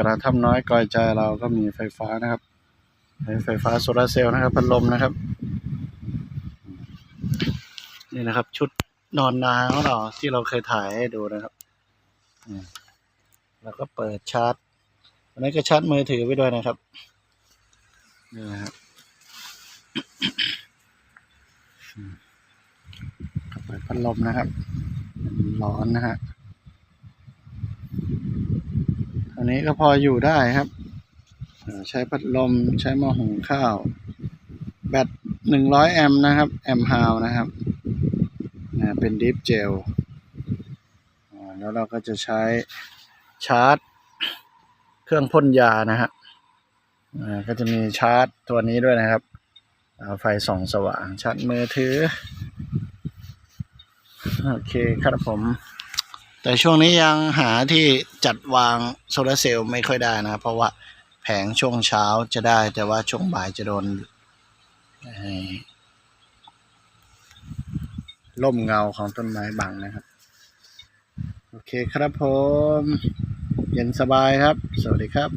กระทำน้อยกอยใจเราก็มีไฟฟ้านะครับใช้ไฟฟ้าโซลาเซลล์นะครับพัดลมนะครับ นี่นะครับ ชุดนอนนาของเราที่เราเคยถ่ายให้ดูนะครับแล้วก็เปิดชาร์จอันนี้ก็ชาร์จมือถือไว้ด้วยนะครับนี่นะครับเปิดพัดลมนะครับ ร้อนนะฮะ อันนี้ก็พออยู่ได้ครับ ใช้พัดลมใช้หม้อหุงข้าว แบตหนึ่งร้อยแอมป์นะครับ แอมป์ฮาวนะครับเป็นดิฟเจลแล้วเราก็จะใช้ชาร์จ เครื่องพ่นยานะฮะก็จะมีชาร์จตัวนี้ด้วยนะครับไฟส่องสว่างชาร์จมือถือ โอเคครับผม แต่ช่วงนี้ยังหาที่จัดวางโซลาร์เซลล์ไม่ค่อยได้นะ เพราะว่าแผงช่วงเช้าจะได้ แต่ว่าช่วงบ่ายจะโดนร่มเงาของต้นไม้บังนะครับ โอเคครับผม เย็นสบายครับ สวัสดีครับ